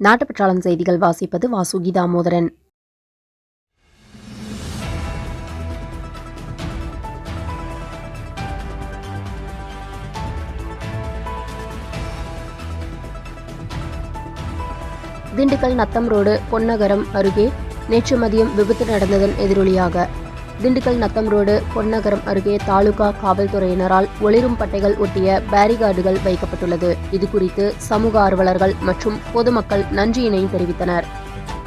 நாட்டுப்பற்றாளன் செய்திகள் வாசிப்பது வாசுகி தாமோதரன் திண்டுக்கல் நத்தம் ரோடு பொன்னகரம் அருகே நேற்று மதியம் விபத்து நடந்ததன் எதிரொலியாக. திண்டுக்கல் நத்தம் ரோடு பொன்னகரம் அருகே தாலுகா காவல்துறையினரால் ஒளிரும் பட்டைகள் ஒட்டிய பேரிகார்டுகள் வைக்கப்பட்டுள்ளது. இதுகுறித்து சமூக ஆர்வலர்கள் மற்றும் பொதுமக்கள் நன்றியினை தெரிவித்தனர்.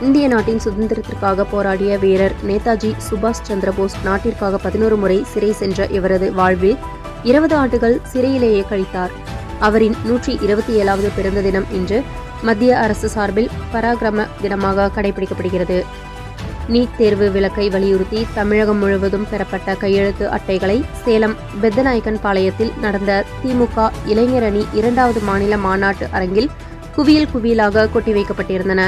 இந்திய நாட்டின் சுதந்திரத்திற்காக போராடிய வீரர் நேதாஜி சுபாஷ் சந்திரபோஸ் நாட்டிற்காக பதினோரு முறை சிறை சென்ற இவரது வாழ்வில் இருபது ஆண்டுகள் சிறையிலேயே கழித்தார். அவரின் நூற்றி இருபத்தி ஏழாவது பிறந்த தினம் இன்று மத்திய அரசு சார்பில் பராக்கிரம தினமாக கடைபிடிக்கப்படுகிறது. நீட் தேர்வு விலக்கை வலியுறுத்தி தமிழகம் முழுவதும் பெறப்பட்ட கையெழுத்து அட்டைகளை சேலம் பெத்தநாயக்கன் பாளையத்தில் நடந்த திமுக இளைஞரணி இரண்டாவது மாநில மாநாட்டு அரங்கில் குவியல் குவியலாக கொட்டி வைக்கப்பட்டிருந்தன.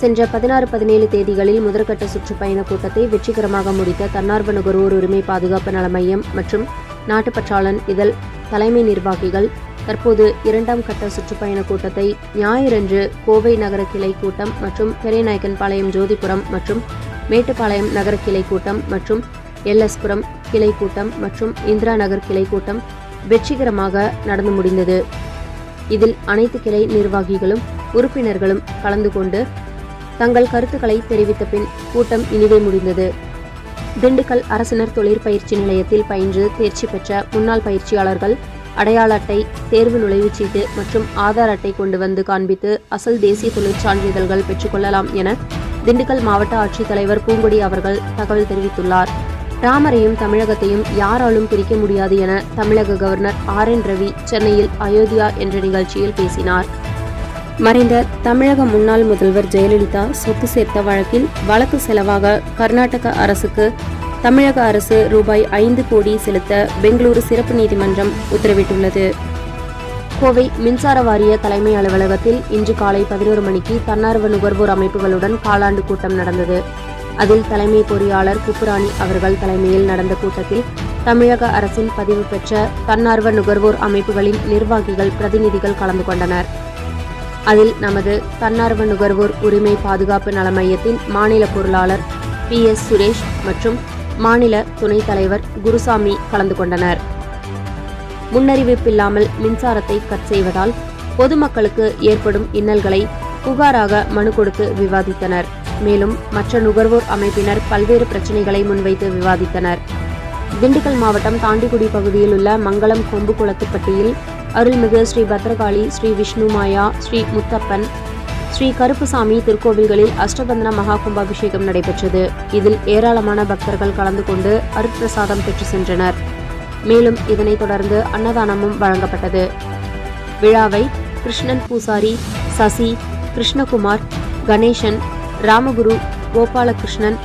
சென்ற பதினாறு பதினேழு தேதிகளில் முதற்கட்ட சுற்றுப்பயண கூட்டத்தை வெற்றிகரமாக முடித்த தன்னார்வ நுகர்வோர் உரிமை பாதுகாப்பு நல மையம் மற்றும் நாட்டுப்பற்றாளன் இதழ் தலைமை நிர்வாகிகள் தற்போது இரண்டாம் கட்ட சுற்றுப்பயண கூட்டத்தை ஞாயிறன்று கோவை நகர கிளை கூட்டம் மற்றும் பெரியநாயக்கன்பாளையம் ஜோதிபுரம் மற்றும் மேட்டுப்பாளையம் நகர கிளை கூட்டம் மற்றும் எல்எஸ்புரம் கிளை கூட்டம் மற்றும் இந்திரா நகர் கிளை கூட்டம் வெற்றிகரமாக நடந்து முடிந்தது. இதில் அனைத்து கிளை நிர்வாகிகளும் உறுப்பினர்களும் கலந்து கொண்டு தங்கள் கருத்துக்களை தெரிவித்த பின் கூட்டம் இனிதே முடிந்தது. திண்டுக்கல் அரசினர் தொழிற்பயிற்சி நிலையத்தில் பயின்று தேர்ச்சி பெற்ற முன்னாள் பயிற்சியாளர்கள் அடையாள அட்டை தேர்வு நுழைவுச்சீட்டு மற்றும் ஆதார் அட்டை கொண்டு வந்து காண்பித்து அசல் தேசிய தொழிற்சான்றிதழ்கள் பெற்றுக்கொள்ளலாம் என திண்டுக்கல் மாவட்ட ஆட்சித்தலைவர் பூங்கொடி அவர்கள் தகவல் தெரிவித்துள்ளார். ராமரையும் தமிழகத்தையும் யாராலும் பிரிக்க முடியாது என தமிழக கவர்னர் ஆர் என் ரவி சென்னையில் அயோத்தியா என்ற நிகழ்ச்சியில் பேசினார். மறைந்த தமிழக முன்னாள் முதல்வர் ஜெயலலிதா சொத்து சேர்த்த வழக்கில் வழக்கு செலவாக கர்நாடக அரசுக்கு தமிழக அரசு ரூபாய் ஐந்து கோடி செலுத்த பெங்களூரு சிறப்பு நீதிமன்றம் உத்தரவிட்டுள்ளது. கோவை மின்சார வாரிய தலைமை அலுவலகத்தில் இன்று காலை பதினோரு மணிக்கு தன்னார்வ நுகர்வோர் அமைப்புகளுடன் காலாண்டு கூட்டம் நடந்தது. அதில் தலைமை பொறியாளர் குப்புராணி அவர்கள் தலைமையில் நடந்த கூட்டத்தில் தமிழக அரசின் பதிவு பெற்ற தன்னார்வ நுகர்வோர் அமைப்புகளின் நிர்வாகிகள் பிரதிநிதிகள் கலந்து கொண்டனர். அதில் நமது தன்னார்வ நுகர்வோர் உரிமை பாதுகாப்பு நல மையத்தின் மாநில பொருளாளர் பி எஸ் சுரேஷ் மற்றும் மாநில துணைத் தலைவர் குருசாமி கலந்து கொண்டனர். முன்னறிவிப்பில்லாமல் மின்சாரத்தை கட் செய்வதால் பொதுமக்களுக்கு ஏற்படும் இன்னல்களை புகாராக மனு கொடுத்து விவாதித்தனர். மேலும் மற்ற நுகர்வோர் அமைப்பினர் பல்வேறு பிரச்சினைகளை முன்வைத்து விவாதித்தனர். திண்டுக்கல் மாவட்டம் தாண்டிக்குடி பகுதியில் உள்ள மங்களம் கொம்பு குளத்துப்பட்டியில் அருள்மிகு ஸ்ரீ பத்ரகாளி ஸ்ரீ விஷ்ணு மாயா ஸ்ரீ முத்தப்பன் ஸ்ரீ கருப்புசாமி திருக்கோவில்களில் அஷ்டபந்தன மகா கும்பாபிஷேகம் நடைபெற்றது. இதில் ஏராளமான பக்தர்கள் கலந்து கொண்டு அருட்பிரசாதம் பெற்று சென்றனர். மேலும் இதனைத் தொடர்ந்து அன்னதானமும் வழங்கப்பட்டது. விழாவை கிருஷ்ணன் பூசாரி சசி கிருஷ்ணகுமார் கணேசன் ராமகுரு கோபாலகிருஷ்ணன்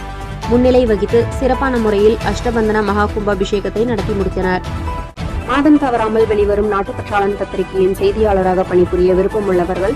முன்னிலை வகித்து சிறப்பான முறையில் அஷ்டபந்தன மகா கும்பாபிஷேகத்தை நடத்தி முடித்தனர். மாதம் தவறாமல் வெளிவரும் நாட்டுப்பற்றாளன் பத்திரிகையின் செய்தியாளராக பணிபுரிய விருப்பமுள்ளவர்கள்